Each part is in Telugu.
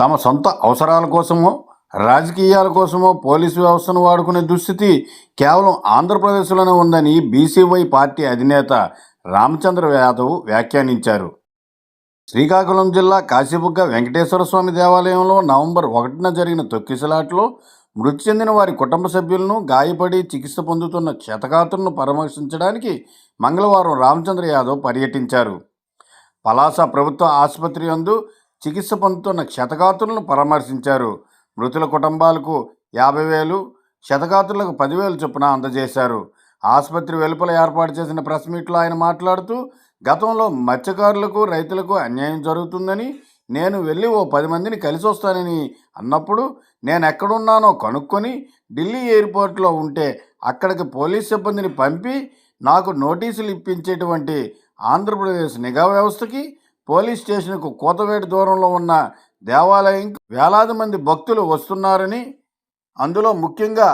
తమ సొంత అవసరాల కోసమో రాజకీయాల కోసమో పోలీసు వ్యవస్థను వాడుకునే దుస్థితి కేవలం ఆంధ్రప్రదేశ్లోనే ఉందని బీసీవై పార్టీ అధినేత రామచంద్ర యాదవ్ వ్యాఖ్యానించారు. శ్రీకాకుళం జిల్లా కాశీబుగ్గ వెంకటేశ్వర స్వామి దేవాలయంలో నవంబర్ ఒకటిన జరిగిన తొక్కిసలాట్లో మృతి చెందిన వారి కుటుంబ సభ్యులను గాయపడి చికిత్స పొందుతున్న క్షతగాతులను పరామర్శించడానికి మంగళవారం రామచంద్ర యాదవ్ పర్యటించారు. పలాస ప్రభుత్వ ఆసుపత్రి యందు చికిత్స పొందుతున్న క్షతగాతులను పరామర్శించారు. మృతుల కుటుంబాలకు యాభై వేలు క్షతగాతులకు పదివేలు చొప్పున అందజేశారు. ఆసుపత్రి వెలుపల ఏర్పాటు చేసిన ప్రెస్ మీట్లో ఆయన మాట్లాడుతూ గతంలో మత్స్యకారులకు రైతులకు అన్యాయం జరుగుతుందని నేను వెళ్ళి ఓ పది మందిని కలిసి వస్తానని అన్నప్పుడు నేను ఎక్కడున్నానో కనుక్కొని ఢిల్లీ ఎయిర్పోర్ట్లో ఉంటే అక్కడికి పోలీస్ సిబ్బందిని పంపి నాకు నోటీసులు ఇప్పించేటువంటి ఆంధ్రప్రదేశ్ నిఘా వ్యవస్థకి పోలీస్ స్టేషన్కు కోతవేటు దూరంలో ఉన్న దేవాలయంకి వేలాది మంది భక్తులు వస్తున్నారని అందులో ముఖ్యంగా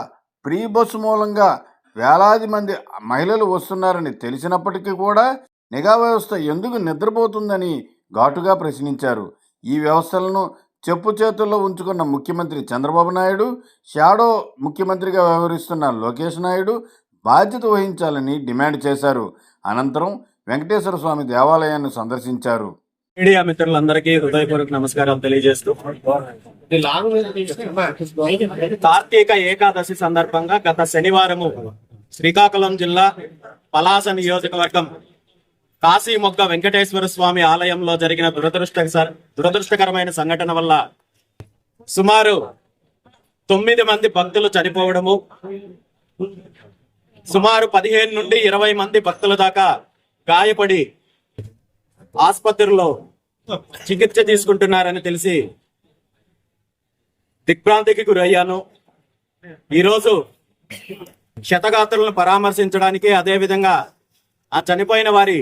ప్రీ బస్సు మూలంగా వేలాది మంది మహిళలు వస్తున్నారని తెలిసినప్పటికీ కూడా నిఘా వ్యవస్థ ఎందుకు నిద్రపోతుందని ఘాటుగా ప్రశ్నించారు. ఈ వ్యవస్థలను చెప్పు చేతుల్లో ఉంచుకున్న ముఖ్యమంత్రి చంద్రబాబు నాయుడు షాడో ముఖ్యమంత్రిగా వ్యవహరిస్తున్న లోకేష్ నాయుడు బాధ్యత వహించాలని డిమాండ్ చేశారు. అనంతరం వెంకటేశ్వర స్వామి దేవాలయాన్ని సందర్శించారు. మీడియా మిత్రులందరికీ హృదయపూర్వక నమస్కారాలు తెలియజేస్తూ కార్తీక ఏకాదశి సందర్భంగా గత శనివారము శ్రీకాకుళం జిల్లా పలాస నియోజకవర్గం కాశీమొగ్గ వెంకటేశ్వర స్వామి ఆలయంలో జరిగిన దురదృష్ట దురదృష్టకరమైన సంఘటన వల్ల సుమారు తొమ్మిది మంది భక్తులు చనిపోవడము సుమారు పదిహేను నుండి ఇరవై మంది భక్తుల దాకా గాయపడి ఆసుపత్రిలో చికిత్స తీసుకుంటున్నారని తెలిసి దిగ్భ్రాంతికి గురయ్యాను. ఈరోజు క్షతగాత్రులను పరామర్శించడానికి అదేవిధంగా ఆ చనిపోయిన వారి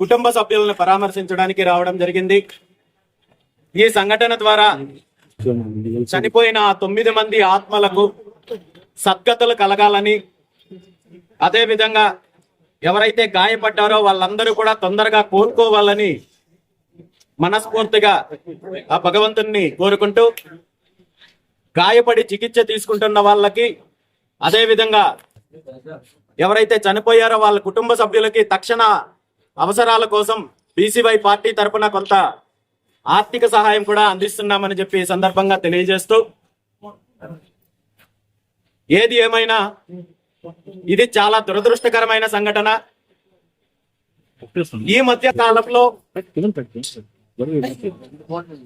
కుటుంబ సభ్యులను పరామర్శించడానికి రావడం జరిగింది. ఈ సంఘటన ద్వారా చనిపోయిన ఆ తొమ్మిది మంది ఆత్మలకు సద్గతులు కలగాలని అదేవిధంగా ఎవరైతే గాయపడ్డారో వాళ్ళందరూ కూడా తొందరగా కోరుకోవాలని మనస్ఫూర్తిగా ఆ భగవంతుణ్ణి కోరుకుంటూ గాయపడి చికిత్స తీసుకుంటున్న వాళ్ళకి అదేవిధంగా ఎవరైతే చనిపోయారో వాళ్ళ కుటుంబ సభ్యులకి తక్షణ అవసరాల కోసం బీసీవై పార్టీ తరపున కొంత ఆర్థిక సహాయం కూడా అందిస్తున్నామని చెప్పి సందర్భంగా తెలియజేస్తూ ఏది ఏమైనా ఇది చాలా దురదృష్టకరమైన సంఘటన. ఈ మధ్య కాలంలో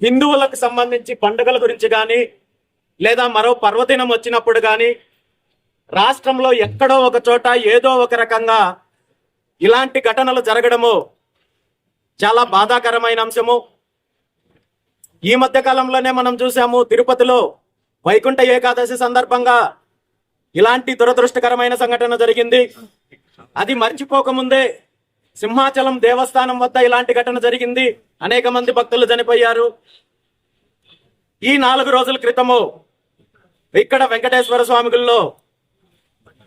హిందువులకు సంబంధించి పండుగల గురించి కానీ లేదా మరో పర్వదినం వచ్చినప్పుడు కానీ రాష్ట్రంలో ఎక్కడో ఒక చోట ఏదో ఒక రకంగా ఇలాంటి ఘటనలు జరగడము చాలా బాధాకరమైన అంశము. ఈ మధ్య కాలంలోనే మనం చూసాము తిరుపతిలో వైకుంఠ ఏకాదశి సందర్భంగా ఇలాంటి దురదృష్టకరమైన సంఘటన జరిగింది. అది మర్చిపోకముందే సింహాచలం దేవస్థానం వద్ద ఇలాంటి ఘటన జరిగింది. అనేక మంది భక్తులు చనిపోయారు. ఈ నాలుగు రోజుల క్రితము ఇక్కడ వెంకటేశ్వర స్వామి గుళ్ళో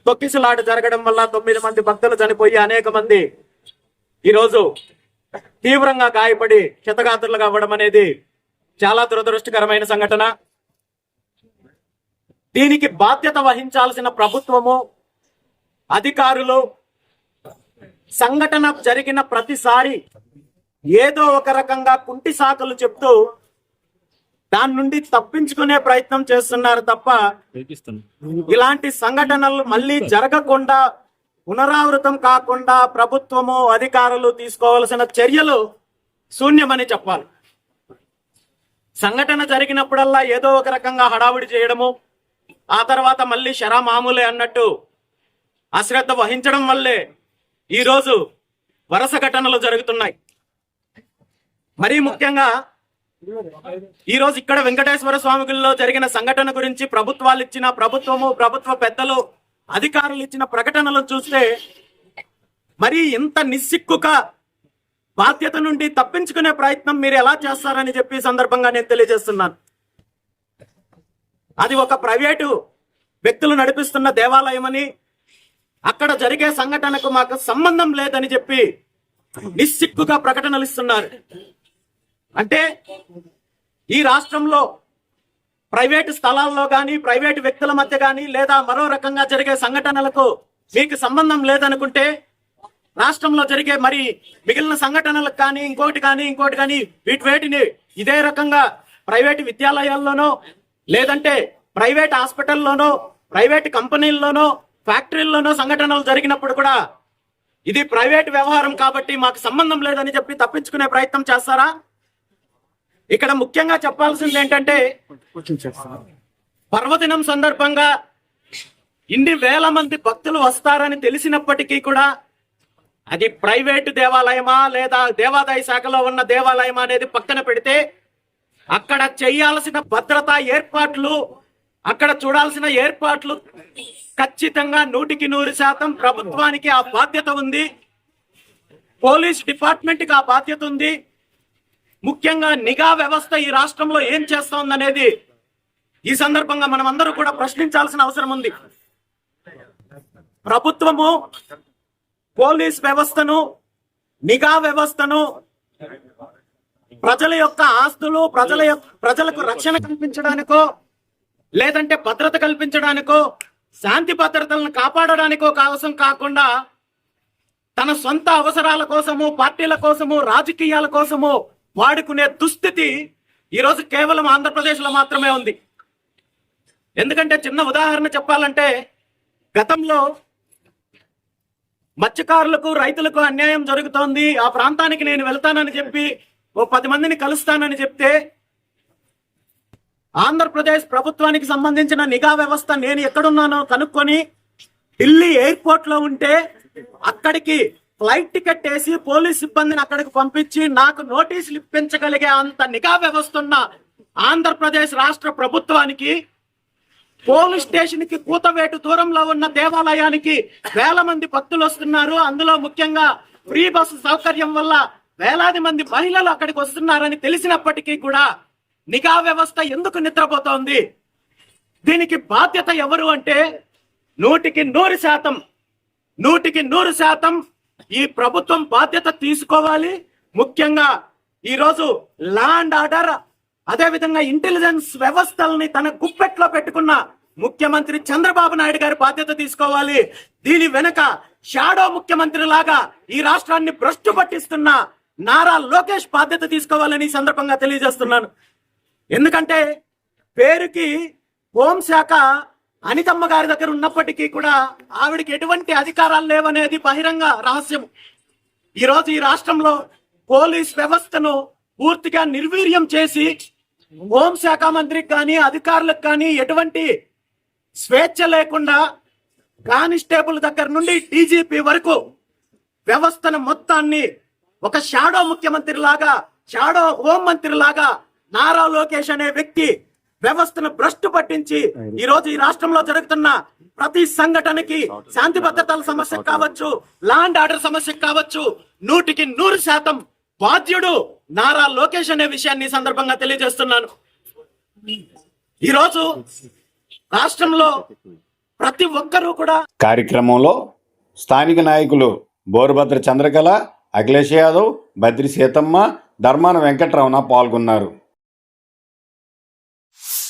తొక్కిసలాట జరగడం వల్ల తొమ్మిది మంది భక్తులు చనిపోయి అనేక మంది ఈరోజు తీవ్రంగా గాయపడి క్షతగాత్రులు అవ్వడం అనేది చాలా దురదృష్టకరమైన సంఘటన. దీనికి బాధ్యత వహించాల్సిన ప్రభుత్వము అధికారులు సంఘటన జరిగిన ప్రతిసారి ఏదో ఒక రకంగా కుంటి సాకులు చెప్తూ దాని నుండి తప్పించుకునే ప్రయత్నం చేస్తున్నారు తప్ప ఇలాంటి సంఘటనలు మళ్ళీ జరగకుండా పునరావృతం కాకుండా ప్రభుత్వము అధికారులు తీసుకోవాల్సిన చర్యలు శూన్యమని చెప్పాలి. సంఘటన జరిగినప్పుడల్లా ఏదో ఒక రకంగా హడావుడి చేయడము ఆ తర్వాత మళ్ళీ శరా మామూలే అన్నట్టు అశ్రద్ధ వహించడం వల్లే ఈరోజు వరుస ఘటనలు జరుగుతున్నాయి. మరీ ముఖ్యంగా ఈరోజు ఇక్కడ వెంకటేశ్వర స్వామి గుడిలో జరిగిన సంఘటన గురించి ప్రభుత్వాలు ఇచ్చిన ప్రభుత్వము ప్రభుత్వ పెద్దలు అధికారులు ఇచ్చిన ప్రకటనలు చూస్తే మరి ఇంత నిస్సిక్కుగా బాధ్యత నుండి తప్పించుకునే ప్రయత్నం మీరు ఎలా చేస్తారని చెప్పి సందర్భంగా నేను తెలియజేస్తున్నాను. అది ఒక ప్రైవేటు వ్యక్తులు నడిపిస్తున్న దేవాలయమని అక్కడ జరిగే సంఘటనకు మాకు సంబంధం లేదని చెప్పి నిస్సిక్కుగా ప్రకటనలు ఇస్తున్నారు. అంటే ఈ రాష్ట్రంలో ప్రైవేటు స్థలాల్లో కానీ ప్రైవేటు వ్యక్తుల మధ్య కానీ లేదా మరో రకంగా జరిగే సంఘటనలకు మీకు సంబంధం లేదనుకుంటే రాష్ట్రంలో జరిగే మరి మిగిలిన సంఘటనలకు కానీ ఇంకోటి కానీ ఇంకోటి కానీ వీటి వేటిని ఇదే రకంగా ప్రైవేటు విద్యాలయాల్లోనో లేదంటే ప్రైవేట్ హాస్పిటల్లోనో ప్రైవేట్ కంపెనీల్లోనో ఫ్యాక్టరీల్లోనో సంఘటనలు జరిగినప్పుడు కూడా ఇది ప్రైవేట్ వ్యవహారం కాబట్టి మాకు సంబంధం లేదని చెప్పి తప్పించుకునే ప్రయత్నం చేస్తారా? ఇక్కడ ముఖ్యంగా చెప్పాల్సింది ఏంటంటే పర్వదినం సందర్భంగా ఇన్ని వేల మంది భక్తులు వస్తారని తెలిసినప్పటికీ కూడా అది ప్రైవేటు దేవాలయమా లేదా దేవాదాయ శాఖలో ఉన్న దేవాలయమా అనేది పక్కన పెడితే అక్కడ చేయాల్సిన భద్రతా ఏర్పాట్లు అక్కడ చూడాల్సిన ఏర్పాట్లు ఖచ్చితంగా నూటికి నూరు శాతం ప్రభుత్వానికి ఆ బాధ్యత ఉంది. పోలీస్ డిపార్ట్మెంట్కి ఆ బాధ్యత ఉంది. ముఖ్యంగా నిఘా వ్యవస్థ ఈ రాష్ట్రంలో ఏం చేస్తోందనేది ఈ సందర్భంగా మనం అందరూ కూడా ప్రశ్నించాల్సిన అవసరం ఉంది. ప్రభుత్వము పోలీస్ వ్యవస్థను నిఘా వ్యవస్థను ప్రజల యొక్క ఆస్తులు ప్రజల యొక్క ప్రజలకు రక్షణ కల్పించడానికో లేదంటే భద్రత కల్పించడానికో శాంతి భద్రతలను కాపాడడానికో కావసం కాకుండా తన సొంత అవసరాల కోసము పార్టీల కోసము రాజకీయాల కోసము వాడుకునే దుస్థితి ఈరోజు కేవలం ఆంధ్రప్రదేశ్లో మాత్రమే ఉంది. ఎందుకంటే చిన్న ఉదాహరణ చెప్పాలంటే గతంలో మత్స్యకారులకు రైతులకు అన్యాయం జరుగుతోంది. ఆ ప్రాంతానికి నేను వెళ్తానని చెప్పి ఓ పది మందిని కలుస్తానని చెప్తే ఆంధ్రప్రదేశ్ ప్రభుత్వానికి సంబంధించిన నిఘా వ్యవస్థ నేను ఎక్కడున్నానో కనుక్కొని ఢిల్లీ ఎయిర్పోర్ట్లో ఉంటే అక్కడికి ఫ్లైట్ టికెట్ వేసి పోలీస్ సిబ్బందిని అక్కడికి పంపించి నాకు నోటీసులు ఇప్పించగలిగే అంత నిఘా వ్యవస్థ ఉన్న ఆంధ్రప్రదేశ్ రాష్ట్ర ప్రభుత్వానికి పోలీస్ స్టేషన్కి కూతవేటు దూరంలో ఉన్న దేవాలయానికి వేల మంది భక్తులు వస్తున్నారు. అందులో ముఖ్యంగా ఫ్రీ బస్సు సౌకర్యం వల్ల వేలాది మంది మహిళలు అక్కడికి వస్తున్నారని తెలిసినప్పటికీ కూడా నిఘా వ్యవస్థ ఎందుకు నిద్రపోతోంది? దీనికి బాధ్యత ఎవరు అంటే నూటికి నూరు శాతం నూటికి నూరు శాతం ఈ ప్రభుత్వం బాధ్యత తీసుకోవాలి. ముఖ్యంగా ఈరోజు ల్యాండ్ ఆర్డర్ అదేవిధంగా ఇంటెలిజెన్స్ వ్యవస్థల్ని తన గుప్పెట్లో పెట్టుకున్న ముఖ్యమంత్రి చంద్రబాబు నాయుడు గారి బాధ్యత తీసుకోవాలి. దీని వెనక షాడో ముఖ్యమంత్రి లాగా ఈ రాష్ట్రాన్ని భ్రష్టు పట్టిస్తున్న నారా లోకేష్ బాధ్యత తీసుకోవాలని ఈ సందర్భంగా తెలియజేస్తున్నాను. ఎందుకంటే పేరుకి హోంశాఖ అనితమ్మ గారి దగ్గర ఉన్నప్పటికీ కూడా ఆవిడకి ఎటువంటి అధికారాలు లేవనేది బహిరంగ రహస్యం. ఈరోజు ఈ రాష్ట్రంలో పోలీస్ వ్యవస్థను పూర్తిగా నిర్వీర్యం చేసి హోంశాఖ మంత్రికి కానీ అధికారులకు కానీ ఎటువంటి స్వేచ్ఛ లేకుండా కానిస్టేబుల్ దగ్గర నుండి డీజీపీ వరకు వ్యవస్థను మొత్తాన్ని ఒక షాడో ముఖ్యమంత్రి లాగా షాడో హోం మంత్రి లాగా నారా లోకేష్ అనే వ్యక్తి వ్యవస్థను భ్రష్టు పట్టించి ఈ రోజు ఈ రాష్ట్రంలో జరుగుతున్న ప్రతి సంఘటనకి శాంతి భద్రతల సమస్య కావచ్చు లాండ్ ఆర్డర్ సమస్య కావచ్చు నూటికి నూరు శాతం బాధ్యుడు నారా లోకేష్ అనే విషయాన్ని సందర్భంగా తెలియజేస్తున్నాను. ఈరోజు రాష్ట్రంలో ప్రతి ఒక్కరూ కూడా కార్యక్రమంలో స్థానిక నాయకులు బోరుభద్ర చంద్రకళ అఖిలేష్ యాదవ్ బద్రి సీతమ్మ ధర్మాన వెంకట్రమణ పాల్గొన్నారు. you